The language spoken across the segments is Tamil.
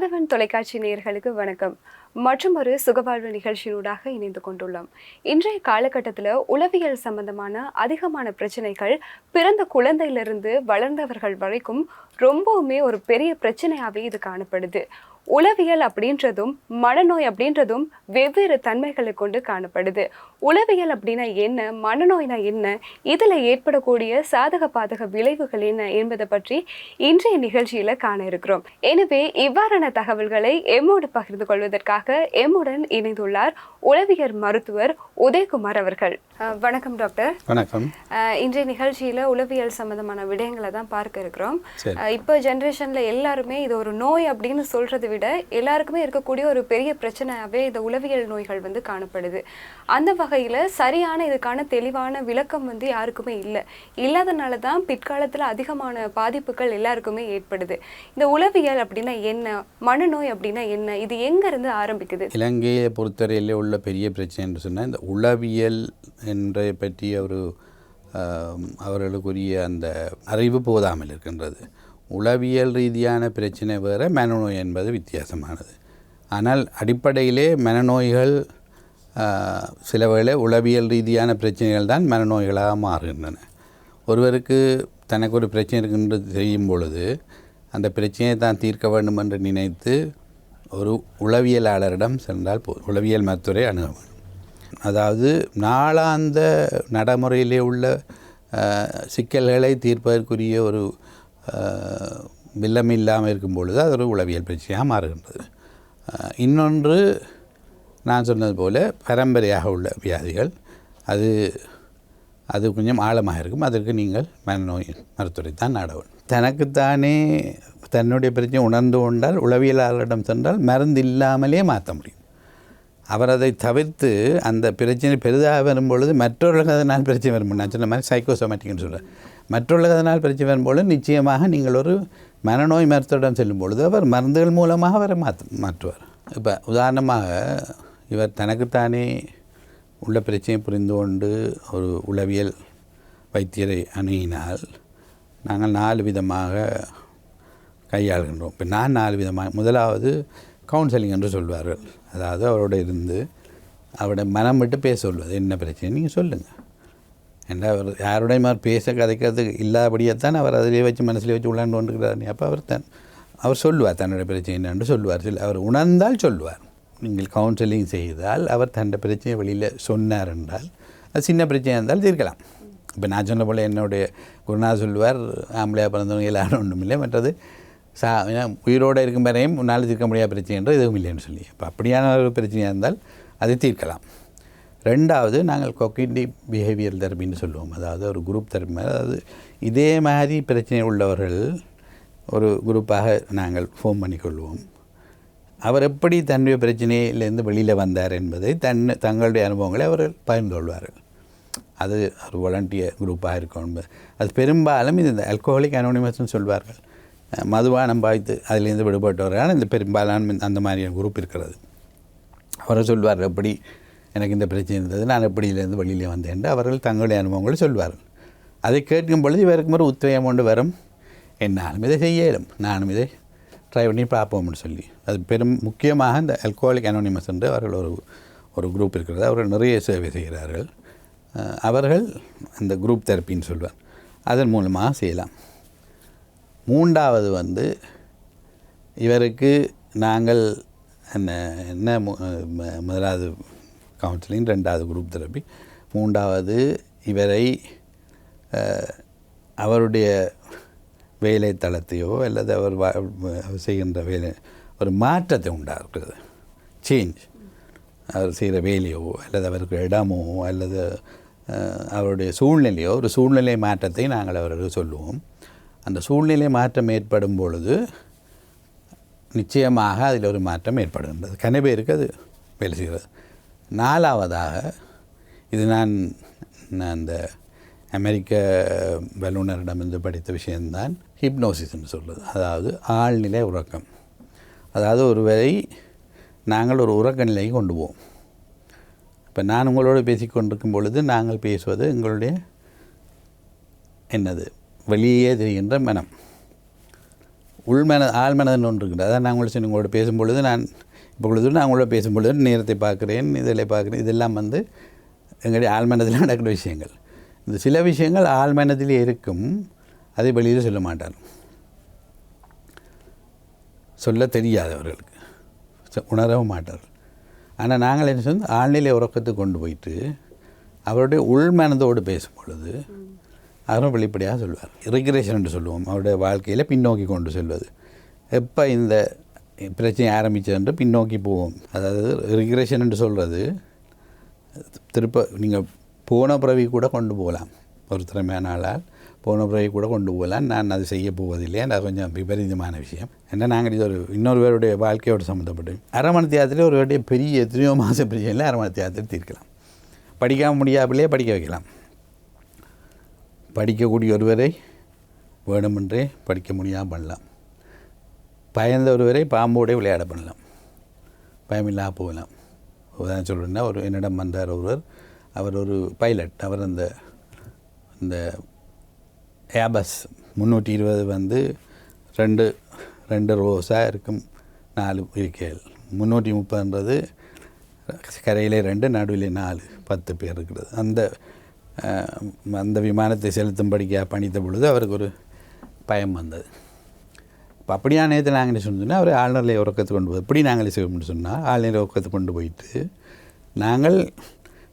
மாதவன் தொலைக்காட்சி நேயர்களுக்கு வணக்கம். மற்றும் ஒரு சுகவாழ்வு நிகழ்ச்சியினூடாக இணைந்து கொண்டுள்ளோம். இன்றைய காலகட்டத்தில் உளவியல் சம்பந்தமான அதிகமான பிரச்சனைகள் பிறந்த குழந்தையிலிருந்து வளர்ந்தவர்கள் வரைக்கும் ரொம்பவுமே ஒரு பெரிய பிரச்சனையாகவே இது காணப்படுது. உளவியல் அப்படின்றதும் மனநோய் அப்படின்றதும் வெவ்வேறு தன்மைகளை கொண்டு காணப்படுது. உளவியல் அப்படின்னா என்ன மனநோய்னா என்ன இதில் ஏற்படக்கூடிய சாதக பாதக விளைவுகள் என்ன என்பதை பற்றி இன்றைய நிகழ்ச்சியில காண இருக்கிறோம். எனவே இவ்வாறான தகவல்களை எம்மோடு பகிர்ந்து கொள்வதற்காக எம்முடன் இணைந்துள்ளார் உளவியல் மருத்துவர் உதயகுமார் அவர்கள். வணக்கம் டாக்டர். வணக்கம். இன்றைய நிகழ்ச்சியில உளவியல் சம்பந்தமான விடயங்களை தான் பார்க்க இருக்கிறோம். இப்போ ஜென்ரேஷன்ல எல்லாருமே இது ஒரு நோய் அப்படின்னு சொல்றதை விட எல்லாருக்குமே இருக்கக்கூடிய ஒரு பெரிய பிரச்சனையாகவே இந்த உளவியல் நோய்கள் வந்து காணப்படுது. அந்த வகையில் சரியான இதுக்கான தெளிவான விளக்கம் வந்து யாருக்குமே இல்லை. இல்லாதனால தான் பிற்காலத்தில் அதிகமான பாதிப்புகள் எல்லாருக்குமே ஏற்படுது. இந்த உளவியல் அப்படின்னா என்ன? மனநோய் அப்படின்னா என்ன? இது எங்கேருந்து ஆரம்பிக்குது? இலங்கையை பொறுத்தவரையில் உள்ள பெரிய பிரச்சனை என்று சொன்னால் இந்த உளவியல் என்ற பற்றிய ஒரு அவர்களுக்குரிய அந்த அறிவு போதாமல் இருக்கின்றது. உளவியல் ரீதியான பிரச்சனை வேறு மனநோய் என்பது வித்தியாசமானது. ஆனால் அடிப்படையிலே மனநோய்கள் சில வேளை உளவியல் ரீதியான பிரச்சனைகள் தான் மனநோய்களாக மாறுகின்றன. ஒருவருக்கு தனக்கு ஒரு பிரச்சனை இருக்கின்றது தெரியும் பொழுது அந்த பிரச்சனையை தான் தீர்க்க வேண்டும் என்று நினைத்து ஒரு உளவியலாளரிடம் சென்றால் போ உளவியல் மருத்துவரை அணுக வேண்டும். அதாவது நாளாந்த நடைமுறையிலே உள்ள சிக்கல்களை தீர்ப்பதற்குரிய ஒரு வில்லம் இல்லாமல் இருக்கும் பொழுது அது ஒரு உளவியல் பிரச்சனையாக மாறுகின்றது. இன்னொன்று நான் சொன்னது போல் பரம்பரையாக உள்ள வியாதிகள் அது அது கொஞ்சம் ஆழமாக இருக்கும். அதற்கு நீங்கள் மனநோய் மருத்துவரை தான் நாட தனக்குத்தானே தன்னுடைய பிரச்சனை உணர்ந்து கொண்டால் உளவியலாளரிடம் சென்றால் மருந்து இல்லாமலே மாற்ற முடியும். அவர் அதை தவிர்த்து அந்த பிரச்சனை பெரிதாக வரும்பொழுது மற்றவர்களுக்கு அதனால் பிரச்சனை வரும். நான் சொன்ன மாதிரி சைக்கோசோமேட்டிக்னு சொல்கிறேன் மற்றுள்ளதனால் அதனால் பிரச்சனை வரும்பொழுது நிச்சயமாக நீங்கள் ஒரு மனநோய் மருத்துவரிடம் செல்லும் பொழுது அவர் மருந்துகள் மூலமாக அவரை மாற்று மாற்றுவார். இப்போ உதாரணமாக இவர் தனக்குத்தானே உள்ள பிரச்சனையை புரிந்து கொண்டு ஒரு உளவியல் வைத்தியரை அணுகினால் நாங்கள் நாலு விதமாக கையாளுகின்றோம். இப்போ நான் நாலு விதமாக முதலாவது கவுன்சிலிங் என்று சொல்வார்கள். அதாவது அவரோட இருந்து அவரோட மனம் விட்டு பேச சொல்வது. என்ன பிரச்சனை நீங்கள் சொல்லுங்கள் என்ன அவர் யாருடையும் அவர் பேச கதைக்கிறதுக்கு இல்லாதபடியத்தான் அவர் அதிலே வச்சு மனசில் வச்சு உள்ளாண்டு கொண்டுக்கிறார் அப்போ அவர் தன் அவர் சொல்லுவார் தன்னுடைய பிரச்சனை என்னென்று சொல்லுவார். சில அவர் உணர்ந்தால் சொல்லுவார். நீங்கள் கவுன்சிலிங் செய்தால் அவர் தன்னுடைய பிரச்சனையை வெளியில் சொன்னார் என்றால் அது சின்ன பிரச்சனையாக இருந்தால் தீர்க்கலாம். இப்போ நான் சொன்ன போல் என்னுடைய குருநாத சொல்லுவார் ஆம்பளையாக பிறந்தவங்க எல்லாரும் ஒன்றும் இல்லை. மற்றது சா உயிரோடு இருக்கும் வரையும் உன்னால் தீர்க்க முடியாத பிரச்சனை என்று எதுவும் இல்லைன்னு சொல்லி. அப்போ அப்படியான ஒரு பிரச்சனையாக இருந்தால் அதை தீர்க்கலாம். ரெண்டாவது நாங்கள் கொக்கிண்டி பிஹேவியர் தெரப்பின்னு சொல்லுவோம். அதாவது ஒரு குரூப் தெரப்பி அதாவது இதே மாதிரி பிரச்சனை உள்ளவர்கள் ஒரு குரூப்பாக நாங்கள் ஃபோன் பண்ணிக்கொள்வோம். அவர் எப்படி தன்னுடைய பிரச்சனையிலேருந்து வெளியில் வந்தார் என்பதை தன் தங்களுடைய அனுபவங்களை அவர்கள் பகிர்ந்து கொள்வார்கள். அது ஒரு வாலண்டியர் குரூப்பாக இருக்கும் அது பெரும்பாலும் இது இந்த அல்கோஹலிக் அனோனிமஸ்ன்னு சொல்வார்கள். மதுவானம் மதுபானம் பாய்த்து அதிலேருந்து விடுபட்டவர்கள் இந்த பெரும்பாலான அந்த மாதிரியான குரூப் இருக்கிறது. அவரை சொல்வார் எப்படி எனக்கு இந்த பிரச்சனை இருந்தது நான் எப்படியிலேருந்து வெளியில் வந்தேன் என்று அவர்கள் தங்களுடைய அனுபவங்களை சொல்வார்கள். அதை கேட்கும் பொழுது இவருக்கு ஒரு உத்வேகம் கொண்டு வரும். என்னாலும் இதை செய்ய இயலும் நானும் இதை ட்ரை பண்ணி பார்ப்போம்னு சொல்லி. அது பெரும் முக்கியமாக இந்த அல்கோஹாலிக் அனோனிமஸ் என்று அவர்கள் ஒரு ஒரு குரூப் இருக்கிறது. அவர்கள் நிறைய சேவை செய்கிறார்கள். அவர்கள் அந்த குரூப் தெரப்பின்னு சொல்வார். அதன் மூலமாக செய்யலாம். மூன்றாவது வந்து இவருக்கு நாங்கள் என்ன என்ன முதலாவது கவுன்சிலிங் ரெண்டாவது குரூப் தெரப்பி மூன்றாவது இவரை அவருடைய வேலை தளத்தையோ அல்லது அவர் செய்கின்ற வேலை ஒரு மாற்றத்தை உண்டாக்குறது. சேஞ்ச் அவர் செய்கிற வேலையோ அல்லது அவருக்கு இடமோ அல்லது அவருடைய சூழ்நிலையோ ஒரு சூழ்நிலை மாற்றத்தை நாங்கள் அவருக்கு சொல்லுவோம். அந்த சூழ்நிலை மாற்றம் ஏற்படும் பொழுது நிச்சயமாக அதில் ஒரு மாற்றம் ஏற்படுகின்றது. கனவே பேருக்கு அது வேலை செய்கிறது. நாலாவதாக இது நான் அந்த அமெரிக்க வல்லுநரிடமிருந்து படித்த விஷயம்தான் ஹிப்னோசிஸ்ன்னு சொல்லுது. அதாவது ஆழ்நிலை உறக்கம். அதாவது ஒருவரை நாங்கள் ஒரு உறக்க நிலைக்கு கொண்டு போவோம். இப்போ நான் உங்களோடு பேசிக்கொண்டிருக்கும் பொழுது நாங்கள் பேசுவது எங்களுடைய என்னது? வெளியே தெரிகின்ற மனம். உள்மன ஆழ்மனதுன்னு ஒன்று இருக்குது அதான் நான் உங்களை சொன்ன உங்களோட பேசும்பொழுது நான் இப்போ பொழுது நான் உங்களோட பேசும்பொழுது நேரத்தை பார்க்குறேன் இதில் பார்க்குறேன் இதெல்லாம் வந்து எங்களுடைய ஆழ்மனதில் நடக்கிற விஷயங்கள். இந்த சில விஷயங்கள் ஆழ்மனதிலே இருக்கும் அதை வெளியில் சொல்ல மாட்டார். சொல்ல தெரியாதவர்களுக்கு. உணரவும் மாட்டார். ஆனால் நாங்கள் என்ன சொன்ன ஆழ்நிலை உறக்கத்தை கொண்டு போயிட்டு அவருடைய உள்மனதோடு பேசும் பொழுது அவரும் வெளிப்படையாக சொல்வார். ரிக்ரேஷன் என்று சொல்லுவோம். அவருடைய வாழ்க்கையில் பின்னோக்கி கொண்டு செல்வது. எப்போ இந்த பிரச்சனை ஆரம்பித்ததுன்ற என்று பின்னோக்கி போகும் அதாவது ரிக்ரேஷன் என்று சொல்கிறது திருப்ப நீங்கள் போன பிறவி கூட கொண்டு போகலாம். ஒரு திறமையான ஆளால் போன பிறவி கூட கொண்டு போகலாம். நான் அது செய்ய போவதில்லை. அது கொஞ்சம் விபரீதமான விஷயம். ஏன்னா நாங்கள் இது ஒரு இன்னொரு பேருடைய வாழ்க்கையோடு சம்மந்தப்பட்டு அரைமணி தியாகத்தில் ஒரு வாட்டிய பெரிய எத்தனையோ மாத பிரச்சனையில் அரைமணி தியாகத்தில் தீர்க்கலாம். படிக்காமல் முடியாமலே படிக்க வைக்கலாம். படிக்கக்கூடிய ஒருவரை வேணுமென்றே படிக்க முடியாமல் பண்ணலாம். பயந்த ஒருவரை பாம்போடே விளையாட பண்ணலாம். பயமில்லா போகலாம். உதாரணம் சொல்கிறேன்னா ஒரு என்னிடம் வந்தார் ஒருவர். அவர் ஒரு பைலட் அவர் அந்த இந்த ஏபஸ் முந்நூற்றி இருபது வந்து ரெண்டு ரெண்டு ரோஸாக இருக்கும் நாலு இருக்கைகள் முந்நூற்றி முப்பதுன்றது கரையிலே ரெண்டு நடுவிலே நாலு பத்து பேர் இருக்கிறது. அந்த அந்த விமானத்தை செலுத்தும்படிக்காக பணித்த பொழுது அவருக்கு ஒரு பயம் வந்தது. இப்போ அப்படியா நேரத்தில் நாங்கள் என்ன சொன்னோம்னா அவர் ஆழ்நிலை உறக்கத்தை கொண்டு போய் எப்படி நாங்களே செய்வோம்னு சொன்னால் ஆழ்நிலை உறக்கத்தை கொண்டு போயிட்டு நாங்கள்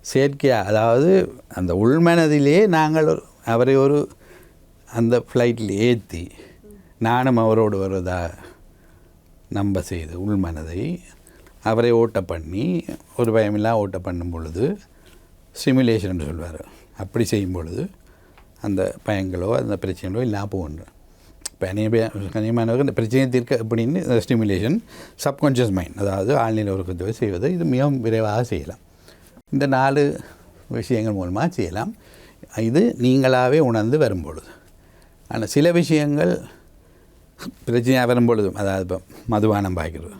செயற்கையாக அதாவது அந்த உள்மனதிலே நாங்கள் அவரை ஒரு அந்த ஃப்ளைட்டில் ஏற்றி நானும் அவரோடு வருவதா நம்ப செய்து உள்மனதை அவரை ஓட்ட பண்ணி ஒரு பயமில்லா ஓட்ட பண்ணும் பொழுது சிமுலேஷன் சொல்வார். அப்படி செய்யும் பொழுது அந்த பயங்களோ அந்த பிரச்சனைகளோ இல்லாமல் போகின்ற இப்போ அநேக பிரச்சனையை தீர்க்க அப்படின்னு ஸ்டிமுலேஷன் சப்கான்ஷியஸ் மைண்ட் அதாவது ஆழ்நிலை உறக்கத்தை செய்வது இது மிகவும் விரைவாக செய்யலாம். இந்த நாலு விஷயங்கள் மூலமாக செய்யலாம். இது நீங்களாகவே உணர்ந்து வரும்பொழுது. ஆனால் சில விஷயங்கள் பிரச்சனையாக வரும்பொழுதும் அதாவது இப்போ மதுபானம் பாய்க்கிறது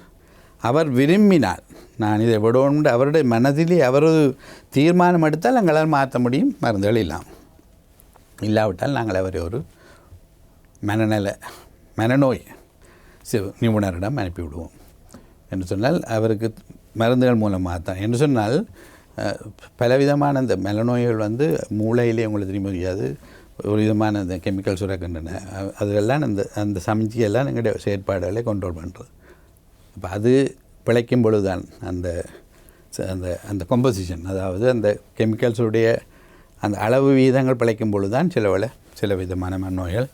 அவர் விரும்பினால் நான் இதை விடணும்னு அவருடைய மனதிலே அவர் தீர்மானம் எடுத்தால் எங்களால் மாற்ற முடியும் மருந்துகள் இல்லாமல். இல்லாவிட்டால் நாங்கள் அவரை ஒரு மனநல மனநோய் சி- நிபுணரிடம் அனுப்பிவிடுவோம். என்று சொன்னால் அவருக்கு மருந்துகள் மூலமாக தான் என்று சொன்னால் பலவிதமான இந்த மலநோய்கள் வந்து மூளையிலே உங்களுக்கு தெரிய முடியாது ஒரு விதமான இந்த கெமிக்கல் சுரக்கின்றன. அ- அதெல்லாம் அந்த அந்த சமைச்சியெல்லாம் எங்களுடைய செயற்பாடுகளை கண்ட்ரோல் பண்ணுறது அப்போ அது பிழைக்கும் பொழுதுதான் அந்த ச- அந்த அந்த கொம்போசிஷன் அதாவது அந்த கெமிக்கல்ஸுடைய அந்த அளவு வீதங்கள் பிழைக்கும் பொழுது தான் சில சில விதமான மனநோய்கள்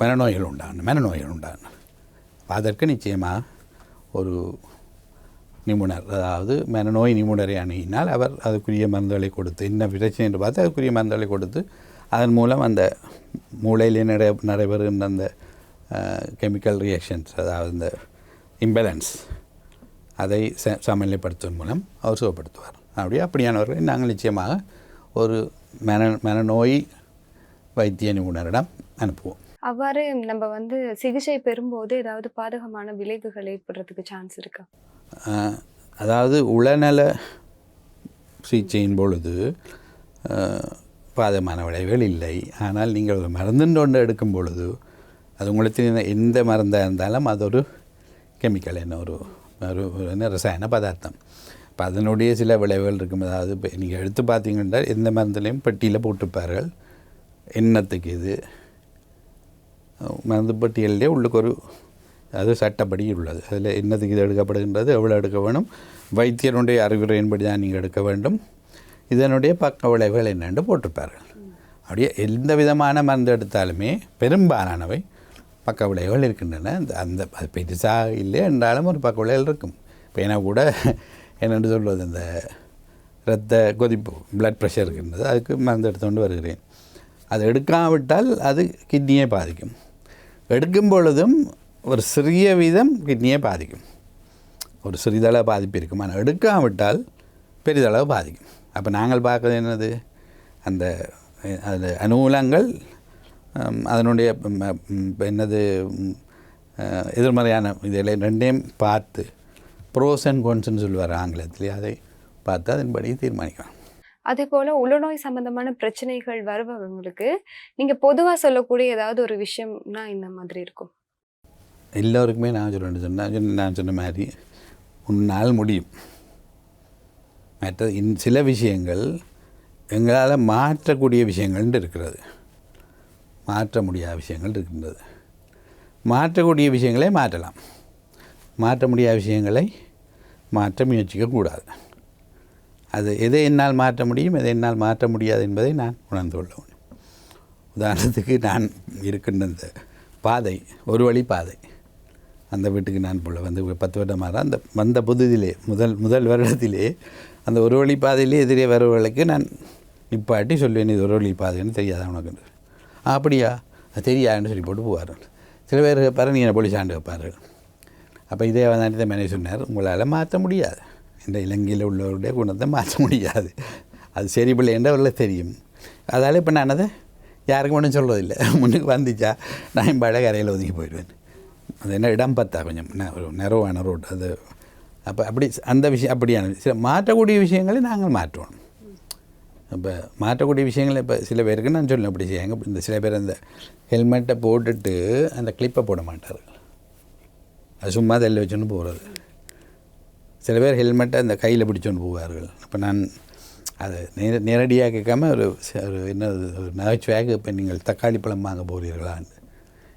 மனநோய்கள் உண்டான மனநோய்கள் உண்டான அதற்கு நிச்சயமாக ஒரு நிபுணர் அதாவது மனநோய் நிபுணரை அணுகினால் அவர் அதுக்குரிய மருந்துகளை கொடுத்து என்ன பிரச்சனை என்று பார்த்து அதுக்குரிய மருந்துகளை கொடுத்து அதன் மூலம் அந்த மூளையிலே நடை நடைபெறுகின்ற அந்த கெமிக்கல் ரியாக்ஷன்ஸ் அதாவது இந்த இம்பேலன்ஸ் அதை ச சமநிலைப்படுத்துவதன் மூலம் அவர் சுகப்படுத்துவார். அப்படி அப்படியானவர்களை நாங்கள் நிச்சயமாக ஒரு மன மனநோய் வைத்திய நிபுணரிடம் அனுப்புவோம். அவ்வாறு நம்ம வந்து சிகிச்சை பெறும்போது ஏதாவது பாதகமான விளைவுகள் ஏற்படுறதுக்கு சான்ஸ் இருக்கா? அதாவது உளநல சிகிச்சையின் பொழுது பாதகமான விளைவுகள் இல்லை. ஆனால் நீங்கள் ஒரு மருந்துன்னு ஒன்று எடுக்கும் பொழுது அது உங்களுக்கு எந்த மருந்தாக இருந்தாலும் அது ஒரு கெமிக்கல் என்ன ஒரு ஒரு என்ன ரசாயன பதார்த்தம். இப்போ அதனுடைய சில விளைவுகள் இருக்கும். அதாவது இப்போ நீங்கள் எடுத்து பார்த்தீங்கன்னா எந்த மருந்துலையும் பெட்டியில் போட்டிருப்பார்கள் எண்ணத்துக்கு இது மருந்து உள்ளுக்கு ஒரு அது சட்டப்படி உள்ளது. அதில் என்னத்துக்கு இது எடுக்கப்படுகின்றது எவ்வளோ எடுக்க வேணும் வைத்தியனுடைய அறிவுரையின்படி தான் நீங்கள் எடுக்க வேண்டும். இதனுடைய பக்க விளைவுகள் என்னென்று போட்டிருப்பார்கள். அப்படியே எந்த விதமான மருந்து எடுத்தாலுமே பெரும்பாலானவை பக்க விளைவுகள் இருக்கின்றன. அந்த அந்த அது பெருசாக இல்லை என்றாலும் ஒரு பக்க விளைவுகள் இருக்கும். இப்போ கூட என்னென்று சொல்வது இந்த இரத்த கொதிப்பு பிளட் ப்ரெஷர் இருக்கின்றது அதுக்கு மருந்து எடுத்துக்கொண்டு வருகிறேன். அது எடுக்காவிட்டால் அது கிட்னியை பாதிக்கும். எடுக்கும் பொழுதும் ஒரு சிறிய வீதம் கிட்னியை பாதிக்கும். ஒரு சிறிதளவு பாதிப்பு இருக்கும். ஆனால் எடுக்காவிட்டால் பெரிதளவு பாதிக்கும். அப்போ நாங்கள் பார்க்கறது என்னது? அந்த அது அனுகூலங்கள் அதனுடைய என்னது? எதிர்மறையான இதில் ரெண்டையும் பார்த்து ப்ரோஸ் அண்ட் கோன்ஸ்ன்னு சொல்லுவார் ஆங்கிலத்திலே. அதை பார்த்து அதன்படி தீர்மானிக்கலாம். அதே போல உளநோய் சம்மந்தமான பிரச்சனைகள் வருபவங்களுக்கு நீங்கள் பொதுவாக சொல்லக்கூடிய ஏதாவது ஒரு விஷயம்னா இந்த மாதிரி இருக்கும்? எல்லோருக்குமே நான் சொல்கிறேன் சொன்னேன் நான் சொன்ன மாதிரி உன்னால் முடியும். மற்ற இன் சில விஷயங்கள் எங்களால் மாற்றக்கூடிய விஷயங்கள் இருக்கிறது. மாற்ற முடியாத விஷயங்கள் இருக்கின்றது. மாற்றக்கூடிய விஷயங்களை மாற்றலாம். மாற்ற முடியாத விஷயங்களை மாற்ற முயற்சிக்கக்கூடாது. அது எதை என்னால் மாற்ற முடியும் எதை என்னால் மாற்ற முடியாது என்பதை நான் உணர்ந்து கொள்ள முடியும் உதாரணத்துக்கு நான் இருக்கின்ற இந்த பாதை ஒரு வழி பாதை. அந்த வீட்டுக்கு நான் போல வந்து பத்து வருடமாக அந்த வந்த புதுதிலே முதல் முதல் வருடத்திலே அந்த ஒரு வழி பாதையிலே எதிரே வருவர்களுக்கு நான் நிப்பாட்டி சொல்வேன் இது ஒரு வழி பாதைன்னு தெரியாதா உனக்கு? அப்படியா? தெரியாதுன்னு சொல்லி போட்டு போவார்கள். சில பேர் கேட்பாரு நீ என்ன போலீஸ் ஆண்டு வைப்பார்கள்? அப்போ இதே வந்தாண்டி தான் மேனேஜ் சொன்னார் உங்களால் மாற்ற முடியாது. இந்த இலங்கையில் உள்ளவருடைய குணத்தை மாற்ற முடியாது அது சரி பிள்ளை என்றவர்களுக்கு தெரியும் அதால் இப்போ நான் அதை யாருக்கும் ஒன்றும் சொல்கிறதில்லை முன்னுக்கு வந்துச்சா நான் என் பாட கரையில் ஒதுங்கி போயிடுவேன் அது என்ன இடம் பார்த்தா கொஞ்சம் ஒரு நிறவான ரோட் அது அப்போ அப்படி அந்த விஷயம் அப்படியான சில மாற்றக்கூடிய விஷயங்களை நாங்கள் மாற்றுவோம் இப்போ மாற்றக்கூடிய விஷயங்கள் இப்போ சில பேருக்கு நான் சொல்லுவேன் அப்படி செய்யாங்க இந்த சில பேர் அந்த ஹெல்மெட்டை போட்டுட்டு அந்த கிளிப்பை போட மாட்டார்கள் அது சும்மா தள்ளி வச்சுன்னு போகிறது சில பேர் ஹெல்மெட்டை அந்த கையில் பிடிச்சோன்னு போவார்கள். அப்போ நான் அதை நேர நேரடியாக கேட்காம ஒரு ச- ஒரு என்ன ஒரு நகைச்சுவையாக இப்போ நீங்கள் தக்காளி பழம் வாங்க போகிறீர்களான்னு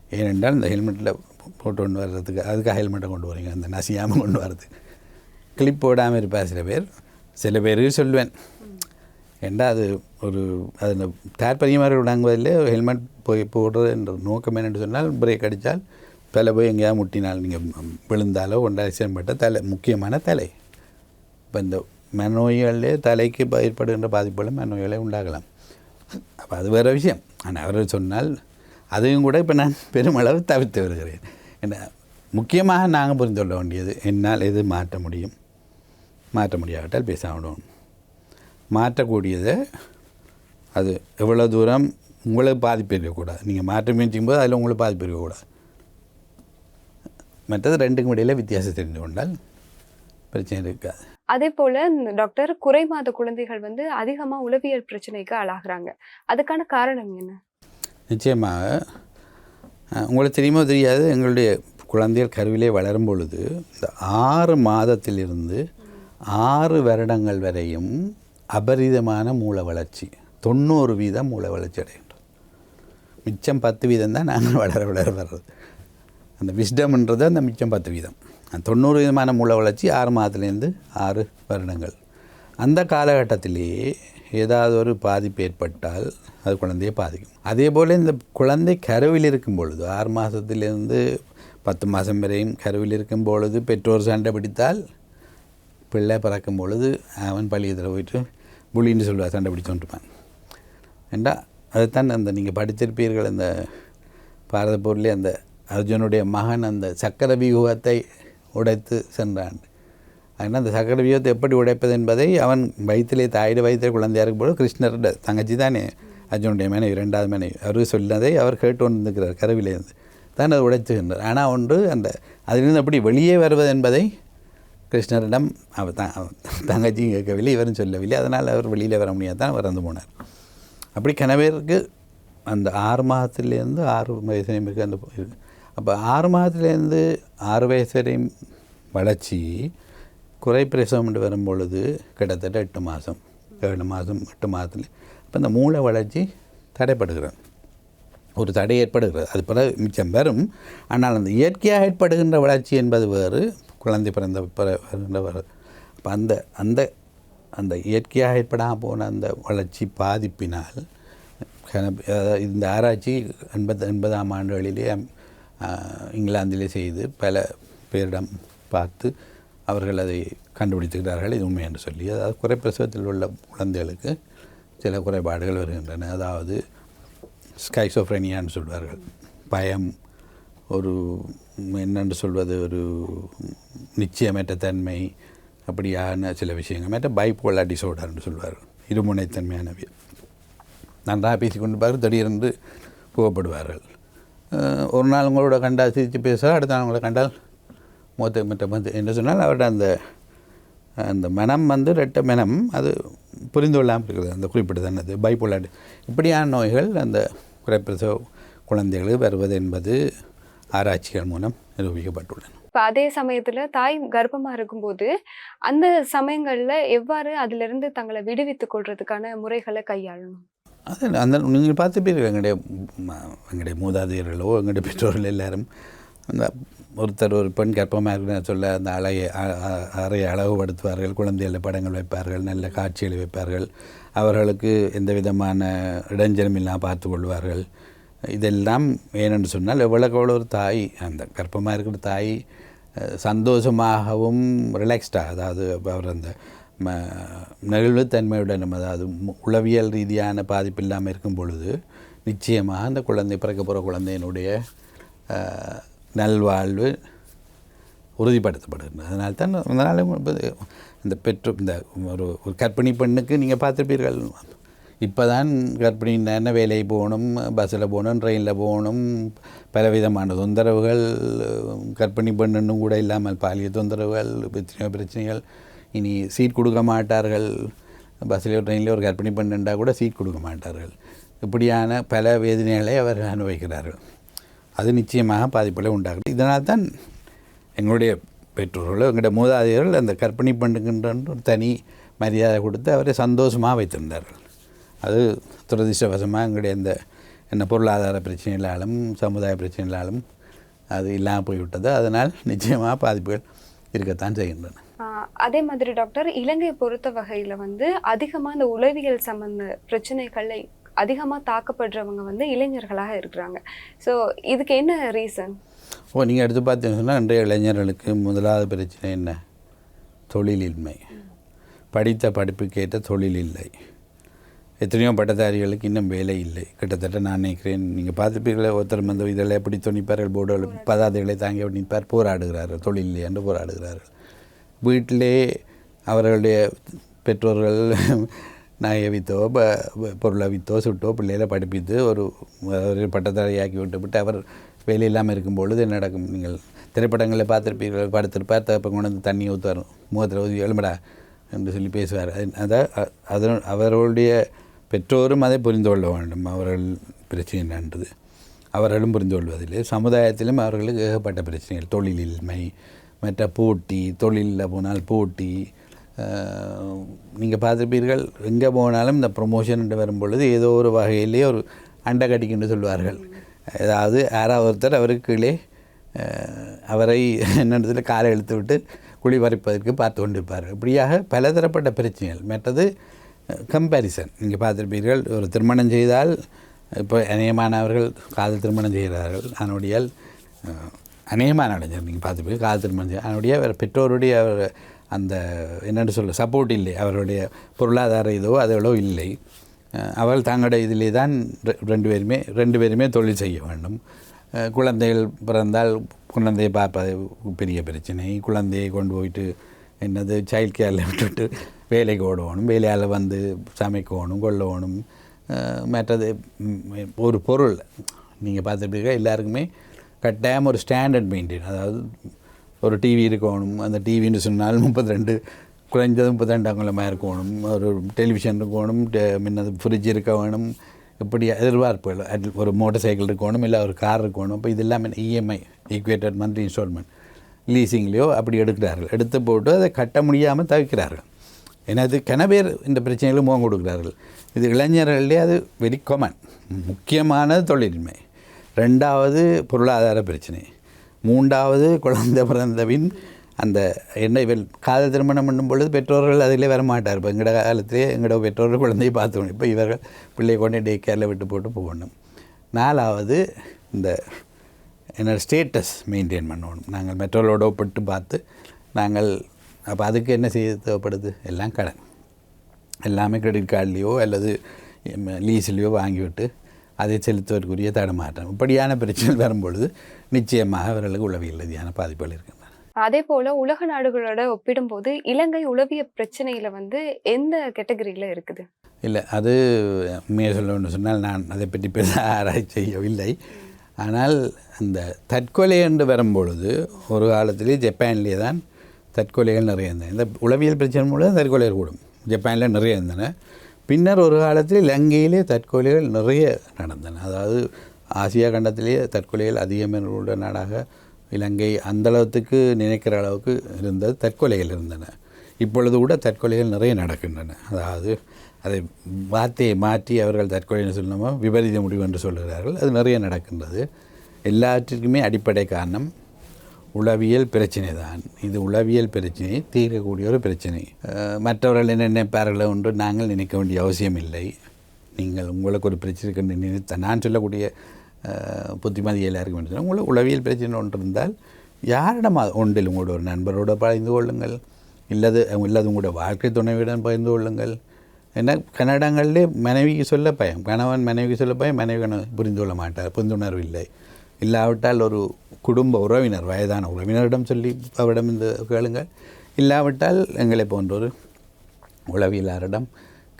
ஏனென்றால் இந்த ஹெல்மெட்டில் போட்டு கொண்டு வர்றதுக்கு அதுக்காக ஹெல்மெட்டை கொண்டு வரீங்க அந்த நசியாமல் கொண்டு வர்றதுக்கு கிளிப் போடாமல் இருப்பார் சில பேர். சில பேருக்கு சொல்லுவேன். ஏண்டா அது ஒரு அது இந்த தாற்பரியமாக விடாங்குவதில் ஹெல்மெட் போய் போடுறது என்ற நோக்கம் என்னென்னு சொன்னால் பிரேக் அடித்தால் தலை போய் எங்கேயாவது முட்டினால் நீங்கள் விழுந்தாலோ ஒன்றால் சேர்ப்பட்ட தலை முக்கியமான தலை. இப்போ இந்த மனநோய்களே தலைக்கு ஏற்படுகின்ற பாதிப்புகளும் மனநோய்களை உண்டாகலாம். அப்போ அது வேறு விஷயம். ஆனால் அவர் சொன்னால் அதையும் கூட இப்போ நான் பெருமளவு தவிர்த்து வருகிறேன். என்ன முக்கியமாக நாங்கள் புரிந்து கொள்ள வேண்டியது என்னால் எது மாற்ற முடியும்? மாற்ற முடியாவிட்டால் பேச விடுவோம் மாற்றக்கூடியதை அது எவ்வளோ தூரம் உங்களுக்கு பாதிப்பு இருக்கக்கூடாது. நீங்கள் மாற்ற முயற்சிக்கும் போது அதில் உங்களுக்கு பாதிப்பு இருக்கக்கூடாது. மற்றது ரெண்டுக்கும் இடையில வித்தியாசம் தெரிந்து கொண்டால் பிரச்சனை இருக்காது. அதே போல இந்த டாக்டர் குறை மாத குழந்தைகள் வந்து அதிகமா உளவியல் பிரச்சனைக்கு ஆளாகிறாங்க. அதுக்கான காரணம் என்ன? நிச்சயமாக உங்களுக்கு தெரியுமோ தெரியாது எங்களுடைய குழந்தைகள் கருவிலே வளரும் பொழுது இந்த ஆறு மாதத்திலிருந்து ஆறு வருடங்கள் வரையும் அபரிதமான மூளை வளர்ச்சி தொண்ணூறு வீதம் மூளை வளர்ச்சி அடைகின்றோம். மிச்சம் பத்து வீதம் தான் நாங்கள் வளர வளர வர்றது. அந்த விஸ்டம்ன்றது அந்த மிச்சம் பத்து வீதம். அந்த தொண்ணூறு விதமான மூளை வளர்ச்சி ஆறு மாதத்துலேருந்து ஆறு வருடங்கள். அந்த காலகட்டத்திலேயே ஏதாவது ஒரு பாதிப்பு ஏற்பட்டால் அது குழந்தையை பாதிக்கும். அதே போல் இந்த குழந்தை கருவில் இருக்கும் பொழுது ஆறு மாதத்துலேருந்து பத்து மாதம் வரையும் கருவில் இருக்கும் பொழுது பெற்றோர் சண்டை பிடித்தால் பிள்ளை பிறக்கும் பொழுது அவன் பள்ளியத்தில் போயிட்டு புள்ளின்னு சொல்லுவார் சண்டை பிடிச்சோன்ட்டுப்பான் ஏண்டா? அதுதான் அந்த நீங்கள் படித்திருப்பீர்கள் அந்த பாரத பொருளே அந்த அர்ஜுனுடைய மகன் அந்த சக்கர வியூகத்தை உடைத்து சென்றான். அதனால் அந்த சக்கர வியூகத்தை எப்படி உடைப்பது என்பதை அவன் வயிற்றிலே தாயிட வயிற்றிலே குழந்தையாக இருக்கும்போது கிருஷ்ணரோட தங்கச்சி தானே அர்ஜுனுடைய மனைவி இரண்டாவது மனைவி அவர் சொன்னதை அவர் கேட்டு கொண்டிருக்கிறார் கருவிலேருந்து. தான் அதை உடைத்துகின்றார் ஆனால் ஒன்று அந்த அதிலிருந்து எப்படி வெளியே வருவது என்பதை கிருஷ்ணரிடம் அவர் தான் தங்கச்சியும் கேட்கவில்லை இவரும் சொல்லவில்லை. அதனால் அவர் வெளியில் வர முடியாது தான் இறந்து போனார். அப்படி கணவருக்கு அந்த ஆறு மாதத்துலேருந்து ஆறு வயசு இருக்குது அந்த அப்போ ஆறு மாதத்துலேருந்து ஆறு வயசு வரையும் வளர்ச்சி குறை பிரசவம் வரும் பொழுது கிட்டத்தட்ட எட்டு மாதம் ஏழு மாதம் எட்டு மாதத்துல அப்போ இந்த மூளை வளர்ச்சி தடைப்படுகிறது. ஒரு தடை ஏற்படுகிறது. அது பிறகு மிச்சம் வரும். ஆனால் அந்த இயற்கையாக ஏற்படுகின்ற வளர்ச்சி என்பது வேறு குழந்தை பிறந்த பிற- பிறந்த அப்போ அந்த அந்த அந்த இயற்கையாக ஏற்படாமல் போன அந்த வளர்ச்சி பாதிப்பினால் இந்த ஆராய்ச்சி எண்பது எண்பதாம் ஆண்டுகளிலே இங்கிலாந்திலே செய்து பல பேரிடம் பார்த்து அவர்கள் அதை கண்டுபிடித்துக்கிறார்கள். இது உண்மை என்று சொல்லி. அதாவது குறைப்பிரசவத்தில் உள்ள குழந்தைகளுக்கு சில குறைபாடுகள் வருகின்றன. அதாவது ஸ்கைசோஃப்ரெனியான்னு சொல்வார்கள். பயம் ஒரு என்னென்று சொல்வது ஒரு நிச்சயமற்ற தன்மை அப்படியான சில விஷயங்கள். மற்ற பைப்போலா டிசோர்டர்னு சொல்வார்கள். இருமுனைத்தன்மையானவை. நன்றாக பேசிக்கொண்டு பாரு திடீரென்று கோவப்படுவார்கள் ஒரு நாள் உங்களோட கண்டால் சிரித்து பேசுகிறார் அடுத்த நாள் உங்களை கண்டால் மொத்த மற்ற மற்ற என்று சொன்னால் அவரோட அந்த அந்த மனம் வந்து ரெட்ட மனம் அது புரிந்து கொள்ளாமல் இருக்கிறது. அந்த குறிப்பிட்டதானது பைப்போலாடு இப்படியான நோய்கள் அந்த குறைப்பிரசவ குழந்தைகளுக்கு வருவது என்பது ஆராய்ச்சிகள் மூலம் நிரூபிக்கப்பட்டுள்ளன. இப்போ அதே சமயத்தில் தாய் கர்ப்பமாக இருக்கும்போது அந்த சமயங்களில் எவ்வாறு அதிலிருந்து தங்களை விடுவித்துக் கொள்றதுக்கான முறைகளை கையாளணும்? அது அந்த நீங்கள் பார்த்துப்பீர்கள் எங்களுடைய எங்களுடைய மூதாதையர்களோ எங்களுடைய பெற்றோர்கள் எல்லாரும் அந்த ஒருத்தர் ஒரு பெண் கற்பமாக இருக்குன்னு சொல்ல அந்த அலையை அ- அறையை அழகுபடுத்துவார்கள் குழந்தைகளில் படங்கள் வைப்பார்கள் நல்ல காட்சிகளை வைப்பார்கள் அவர்களுக்கு எந்த விதமான இடைஞ்சலும் இல்லாமல் பார்த்து கொள்வார்கள். இதெல்லாம் ஏனென்று சொன்னால் எவ்வளோக்கு எவ்வளோ ஒரு தாய் அந்த கற்பமாக இருக்கிற தாய் சந்தோஷமாகவும் ரிலாக்ஸ்டாக அதாவது அவர் அந்த ம நெகிழ்வுத்தன்மையுடனும் அதாவது அது உளவியல் ரீதியான பாதிப்பு இல்லாமல் இருக்கும் பொழுது நிச்சயமாக அந்த குழந்தை பிறக்க போகிற குழந்தையினுடைய நல்வாழ்வு உறுதிப்படுத்தப்படுகிறது. அதனால் தான் அதனால் இந்த பெற்று இந்த ஒரு ஒரு கற்பிணி பெண்ணுக்கு நீங்கள் பார்த்துருப்பீர்கள். இப்போ தான் கற்பிணி என்ன வேலைக்கு போகணும் பஸ்ஸில் போகணும் ட்ரெயினில் போகணும் பலவிதமான தொந்தரவுகள் கற்பிணி பெண்ணுன்னு கூட இல்லாமல் பாலியல் தொந்தரவுகள் பிரச்சனை பிரச்சனைகள் இனி சீட் கொடுக்க மாட்டார்கள். பஸ்ஸில் ட்ரெயின்லேயோ ஒரு கர்ப்பிணி பெண்ணுண்டா கூட சீட் கொடுக்க மாட்டார்கள். இப்படியான பல வேதனைகளை அவர்கள் அனுபவிக்கிறார்கள். அது நிச்சயமாக பாதிப்புகளை உண்டாகுது இதனால் தான் எங்களுடைய பெற்றோர்கள் எங்களுடைய மூதாதையர்கள் அந்த கற்பிணி பெண்ணுக்கின்ற ஒரு தனி மரியாதை கொடுத்து அவரை சந்தோஷமாக வைத்திருந்தார்கள். அது துரதிர்ஷ்டவசமாக எங்களுடைய இந்த என்ன பொருளாதார பிரச்சனைகளாலும் சமுதாய பிரச்சனைகளாலும் அது இல்லாமல் போய்விட்டது. அதனால் நிச்சயமாக பாதிப்புகள் இருக்கத்தான் செய்கின்றன. அதே மாதிரி டாக்டர் இலங்கை பொறுத்த வகையில் வந்து அதிகமாக இந்த உளவியல் சம்பந்த பிரச்சனைகளை அதிகமாக தாக்கப்படுறவங்க வந்து இளைஞர்களாக இருக்கிறாங்க. ஸோ இதுக்கு என்ன ரீசன் ஓ நீங்கள் எடுத்து பார்த்தீங்கன்னா இன்றைய இளைஞர்களுக்கு முதலாவது பிரச்சனை என்ன? தொழிலின்மை. படித்த படிப்புக்கேற்ற தொழில் இல்லை. எத்தனையோ பட்டதாரிகளுக்கு இன்னும் வேலை இல்லை. கிட்டத்தட்ட நான் நினைக்கிறேன் நீங்கள் பார்த்துப்பீர்களே ஒருத்தர் வந்து இதில் எப்படி துணிப்பார்கள் போர்டுகள் பதாதைகளை தாங்கி நிற்பார் போராடுகிறார்கள் தொழில் இல்லை என்று போராடுகிறார்கள். வீட்டிலே அவர்களுடைய பெற்றோர்கள் நகையை வித்தோ ப பொருளை வித்தோ சுட்டோ பிள்ளைகளை படிப்பித்து ஒரு ஒரு பட்டதாரியாக்கி விட்டு விட்டு அவர் வேலை இல்லாமல் இருக்கும்பொழுது என்ன நடக்கும்? நீங்கள் திரைப்படங்களில் பார்த்துருப்பீர்கள் படுத்திருப்பார் தப்ப கொண்டு வந்து தண்ணி ஊற்றுவார் முகத்தில் ஊதி எழுமடா என்று சொல்லி பேசுவார். அதான் அதன் அவர்களுடைய பெற்றோரும் அதை புரிந்து கொள்ள வேண்டும். அவர்கள் பிரச்சனை என்னன்றது. அவர்களும் புரிந்து கொள்வதில்லை. சமுதாயத்திலும் அவர்களுக்கு ஏகப்பட்ட பிரச்சனைகள். தொழிலின்மை மற்ற போட்டி தொழிலில் போனால் போட்டி நீங்கள் பார்த்துருப்பீர்கள் எங்கே போனாலும் இந்த ப்ரொமோஷன் என்று வரும்பொழுது ஏதோ ஒரு வகையிலே ஒரு அண்டை கட்டிக்கின்னு சொல்வார்கள். அதாவது யாராவது ஒருத்தர் அவருக்கு கீழே அவரை என்னிடத்துல காலை இழுத்து விட்டு குழி பறிப்பதற்கு பார்த்து கொண்டிருப்பார்கள். இப்படியாக பலதரப்பட்ட பிரச்சனைகள் மற்றது கம்பேரிசன் நீங்கள் பார்த்துருப்பீர்கள் ஒரு திருமணம் செய்தால் இப்போ அநேகமானவர்கள் காதல் திருமணம் செய்கிறார்கள் அதனுடைய அநேகமாக நடஞ்சார் நீங்கள் நீங்கள் போய் காதல் திருமணம் செய்ய அதனுடைய அவர் பெற்றோருடைய அவர் அந்த என்னென்னு சொல்ல சப்போர்ட் இல்லை. அவருடைய பொருளாதார இதோ அதோ இல்லை. அவள் தங்களுடைய இதிலே தான் ரெ- ரெண்டு பேருமே ரெண்டு பேருமே தொழில் செய்ய வேண்டும். குழந்தைகள் பிறந்தால் குழந்தையை பார்ப்பது பெரிய பிரச்சனை. குழந்தையை கொண்டு போயிட்டு என்னது சைல்ட் கேரில் விட்டுட்டு வேலைக்கு ஓடணும். வேலையால் வந்து சமைக்கணும் கொள்ளணும். மற்றது ஒரு பொருள். நீங்கள் பார்த்துட்டு எல்லாருக்குமே கட்டாயம் ஒரு ஸ்டாண்டர்ட் மெயின்டைன் அதாவது ஒரு டிவி இருக்கணும் அந்த டிவின்னு சொன்னால் முப்பத்தி ரெண்டு குறைஞ்சது முப்பத்தி ரெண்டு இருக்கணும். ஒரு டெலிவிஷன் இருக்கணும் முன்னது ஃப்ரிட்ஜ் இருக்க வேணும். இப்படி எதிர்பார்ப்புகள் அது ஒரு மோட்டர் சைக்கிள் இருக்கணும் இல்லை ஒரு கார் இருக்கணும். இப்போ இது எல்லாமே இஎம்ஐ ஈக்குவேட்டட் மந்த்லி இன்ஸ்டால்மெண்ட் லீசிங்லேயோ அப்படி எடுக்கிறார்கள். எடுத்து போட்டு அதை கட்ட முடியாமல் தவிக்கிறார்கள். ஏன்னா அது கன பேர் இந்த பிரச்சனைகளும் முகம் கொடுக்கிறார்கள். இது இளைஞர்களே அது வெரி காமன் முக்கியமான தொழிலின்மை ரெண்டாவது பொருளாதார பிரச்சனை. மூன்றாவது குழந்தை பிறந்தபின் அந்த என்ன இவள் காதல் திருமணம் பண்ணும் பொழுது பெற்றோர்கள் அதிலே வரமாட்டார். இப்போ எங்களோட காலத்திலே எங்களோட பெற்றோர்கள் குழந்தையை பார்த்துக்கணும். இப்போ இவர்கள் பிள்ளையை கொண்டு டே கேரில் விட்டு போட்டு போகணும். நாலாவது இந்த என்னோடய ஸ்டேட்டஸ் மெயின்டைன் பண்ணணும். நாங்கள் மெட்ரோலோட ஒப்பிட்டு பார்த்து நாங்கள் அப்போ அதுக்கு என்ன செய்ய தேவைப்படுது? எல்லாம் கடன். எல்லாமே கிரெடிட் கார்ட்லேயோ அல்லது லீஸ்லேயோ வாங்கிவிட்டு அதை செலுத்துவதற்குரிய தடமாற்றம். இப்படியான பிரச்சனைகள் வரும்பொழுது நிச்சயமாக அவர்களுக்கு உளவியல் ரீதியான பாதிப்புகள் இருக்கின்றன. அதே போல உலக நாடுகளோட ஒப்பிடும்போது இலங்கை உளவிய பிரச்சனையில வந்து எந்த கேட்டகரியில இருக்குது? இல்லை அது உண்மையை சொல்லணும்னு சொன்னால் நான் அதை பற்றி பெரிய ஆராய்ச்சி செய்யவில்லை ஆனால் அந்த தற்கொலை என்று வரும்பொழுது ஒரு காலத்திலே ஜப்பான்லேயே தான் தற்கொலைகள் நிறைய இருந்தன. இந்த உளவியல் பிரச்சனை மூலம் தற்கொலைகள் கூடும். ஜப்பானில் நிறைய இருந்தன. பின்னர் ஒரு காலத்தில் இலங்கையிலே தற்கொலைகள் நிறைய நடந்தன. அதாவது ஆசியா கண்டத்திலேயே தற்கொலைகள் அதிகம் உள்ள நாடாக இலங்கை அந்த அளவுக்கு நினைக்கிற அளவுக்கு இருந்தது தற்கொலைகள் இருந்தன. இப்பொழுது கூட தற்கொலைகள் நிறைய நடக்கின்றன. அதாவது அதை வார்த்தையை மாற்றி அவர்கள் தற்கொலை சொல்லாமல் விபரீத முடிவு என்று சொல்கிறார்கள். அது நிறைய நடக்கின்றது. எல்லாற்றிற்குமே அடிப்படை காரணம் உளவியல் பிரச்சனை தான். இது உளவியல் பிரச்சனை தீர்க்கக்கூடிய ஒரு பிரச்சனை. மற்றவர்கள் என்ன நினைப்பார்கள் என்று நாங்கள் நினைக்க வேண்டிய அவசியம் இல்லை. நீங்கள் உங்களுக்கு ஒரு பிரச்சனை கண்டு நினைத்த நான் சொல்லக்கூடிய அஹ், புத்திமதி எல்லாருக்கும் உங்களுக்கு உளவியல் பிரச்சனை ஒன்று இருந்தால் யாரிடம் ஒன்றில் உங்களோட ஒரு நண்பரோடு பகிர்ந்து கொள்ளுங்கள். இல்லது இல்லது உங்களோட வாழ்க்கை துணைவியுடன் பகிர்ந்து கொள்ளுங்கள். ஏன்னா கன்னடங்களிலே மனைவிக்கு சொல்ல பயம் கணவன் மனைவிக்கு சொல்ல பயம் மனைவி கணவன் புரிந்து கொள்ள மாட்டார் புரிந்துணர்வு இல்லை. இல்லாவிட்டால் ஒரு குடும்ப உறவினர் வயதான உறவினரிடம் சொல்லி அவரிடம் இந்த கேளுங்கள். இல்லாவிட்டால் எங்களை போன்ற ஒரு உளவியலாரிடம்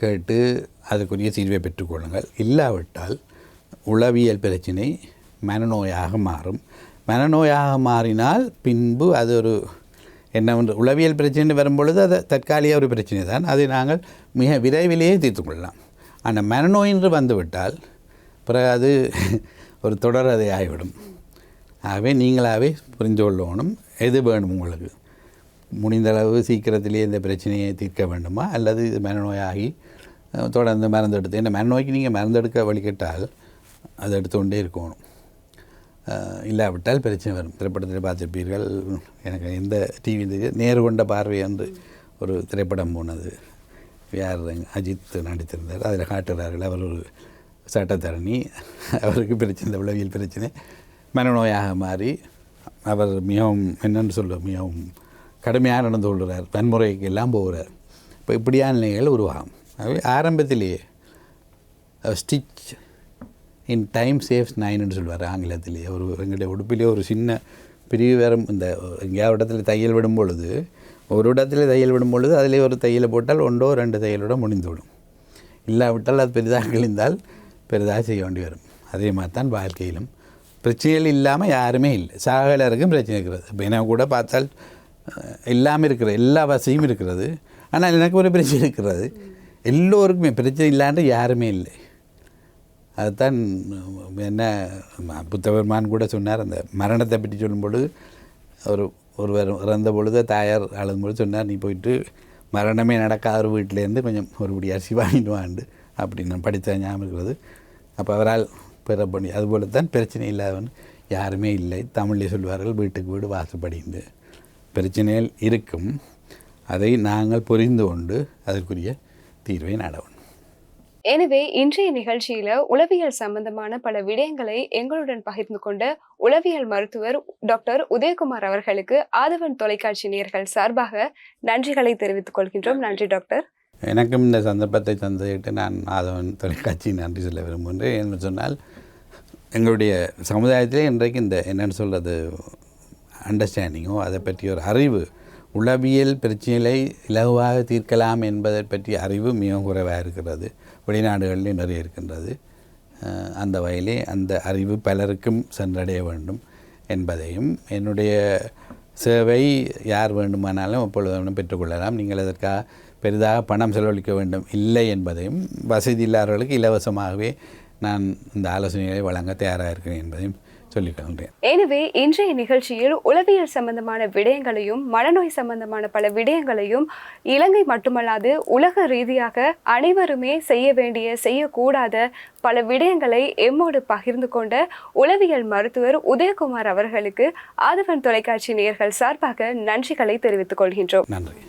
கேட்டு அதுக்குரிய தீர்வை பெற்றுக்கொள்ளுங்கள் இல்லாவிட்டால் உளவியல் பிரச்சினை மனநோயாக மாறும். மனநோயாக மாறினால் பின்பு அது ஒரு என்னவென்று உளவியல் பிரச்சனை வரும்பொழுது அது தற்காலிக ஒரு பிரச்சனை தான். அதை நாங்கள் மிக விரைவிலேயே தீர்த்து கொள்ளலாம். ஆனால் மனநோய் என்று வந்துவிட்டால் பிறகு அது ஒரு தொடர் அதை ஆகிவிடும். ஆகவே நீங்களாகவே புரிந்து கொள்ளணும். எது வேணும் உங்களுக்கு? முடிந்த அளவு சீக்கிரத்திலேயே இந்த பிரச்சனையை தீர்க்க வேண்டுமா? அல்லது இது மனநோயாகி தொடர்ந்து மருந்தெடுத்து ஏன்னா மனநோய்க்கு நீங்கள் மருந்தெடுக்க வழிகட்டால் அதை எடுத்துக்கொண்டே இருக்கணும். இல்லாவிட்டால் பிரச்சனை வரும். திரைப்படத்தில் பார்த்துருப்பீர்கள் எனக்கு எந்த டிவி நேரு கொண்ட பார்வை என்று ஒரு திரைப்படம் போனது. யார் அஜித் நடித்திருந்தார். அதில் காட்டுகிறார்கள் அவர் ஒரு சட்டத்தரணி. அவருக்கு பிரச்சனை உளவியல் பிரச்சனை. மனநோயாக மாறி அவர் மிகவும் என்னென்னு சொல்ல மிகவும் கடுமையாக நடந்து கொள்கிறார் வன்முறைக்கு எல்லாம் போகிறார். இப்போ இப்படியான நிலைகள் உருவாகும். ஆகவே ஆரம்பத்திலேயே ஸ்டிச் இன் டைம் சேவ்ஸ் நைன்னு சொல்லுவார் ஆங்கிலத்திலேயே ஒரு எங்களுடைய உடுப்பிலே ஒரு சின்ன பிரிவு வேறும் இந்த எங்கேயாவது இடத்துல தையல் விடும் பொழுது ஒரு இடத்துல தையல் விடும் பொழுது அதிலே ஒரு தையலை போட்டால் ஒன்றோ ரெண்டு தையலோட முடிந்துவிடும். இல்லாவிட்டால் அது பெரிதாக கிழிந்தால் பெரிதாக செய்ய வேண்டி வரும். அதே மாதிரி தான் வாழ்க்கையிலும். பிரச்சனைகள் இல்லாமல் யாருமே இல்லை. சாகலருக்கும் பிரச்சனை இருக்கிறது. இப்போ எனக்கு கூட பார்த்தால் இல்லாமல் இருக்கிற எல்லா வசதியும் இருக்கிறது. ஆனால் எனக்கு ஒரு பிரச்சனை இருக்கிறது. எல்லோருக்குமே பிரச்சனை இல்லாண்டு யாருமே இல்லை. அதுதான் என்ன புத்தபெருமான் கூட சொன்னார். அந்த மரணத்தை பற்றி சொல்லும் பொழுது ஒரு ஒருவர் இறந்த பொழுது தாயார் அழுதும் பொழுது சொன்னார் நீ போயிட்டு மரணமே நடக்காத ஒரு வீட்டிலேருந்து கொஞ்சம் ஒரு படி வாங்கிட்டு வாண்டு. அப்படி நான் படித்த ஞாபகம் இருக்கிறது. அப்போ அவரால் பெற பண்ணி அதுபோல தான் பிரச்சனை இல்லாதவன் யாருமே இல்லை. தமிழில் சொல்வார்கள் வீட்டுக்கு வீடு வாசப்படிந்து. பிரச்சனைகள் இருக்கும். அதை நாங்கள் புரிந்து கொண்டு அதற்குரிய தீர்வை நடவணும் எனவே இன்றைய நிகழ்ச்சியில உளவியல் சம்பந்தமான பல விடயங்களை எங்களுடன் பகிர்ந்து கொண்ட உளவியல் மருத்துவர் டாக்டர் உதயகுமார் அவர்களுக்கு ஆதவன் தொலைக்காட்சி நேயர்கள் சார்பாக நன்றிகளை தெரிவித்துக் கொள்கின்றோம். நன்றி டாக்டர். எனக்கும் இந்த சந்தர்ப்பத்தை தந்ததிட்டு நான் ஆதவன் தொலைக்காட்சி நன்றி சொல்ல விரும்புகின்றேன் என்று சொன்னால் எங்களுடைய சமுதாயத்திலே இன்றைக்கு இந்த என்னென்னு சொல்கிறது அண்டர்ஸ்டாண்டிங்கோ அதை பற்றிய ஒரு அறிவு உளவியல் பிரச்சனைகளை இலகுவாக தீர்க்கலாம் என்பதை பற்றிய அறிவு மிகவும் குறைவாக இருக்கிறது. வெளிநாடுகளிலே நிறைய இருக்கின்றது. அந்த வகையிலே அந்த அறிவு பலருக்கும் சென்றடைய வேண்டும் என்பதையும் என்னுடைய சேவை யார் வேண்டுமானாலும் எப்பொழுது பெற்றுக்கொள்ளலாம் நீங்கள் அதற்காக பெரிதாக பணம் செலவழிக்க வேண்டும் இல்லை என்பதையும் வசதி இல்லாதவர்களுக்கு இலவசமாகவே நான் இந்த ஆலோசனைகளை வழங்க தயாராக இருக்கிறேன் என்பதையும் சொல்லிக்கொள்கிறேன் எனவே இன்றைய நிகழ்ச்சியில் உளவியல் சம்பந்தமான விடயங்களையும் மனநோய் சம்பந்தமான பல விடயங்களையும் இலங்கை மட்டுமல்லாது உலக ரீதியாக அனைவருமே செய்ய வேண்டிய செய்யக்கூடாத பல விடயங்களை எம்மோடு பகிர்ந்து கொண்ட உளவியல் மருத்துவர் உதயகுமார் அவர்களுக்கு ஆதவன் தொலைக்காட்சி நேயர்கள் சார்பாக நன்றிகளை தெரிவித்துக் கொள்கின்றோம். நன்றி.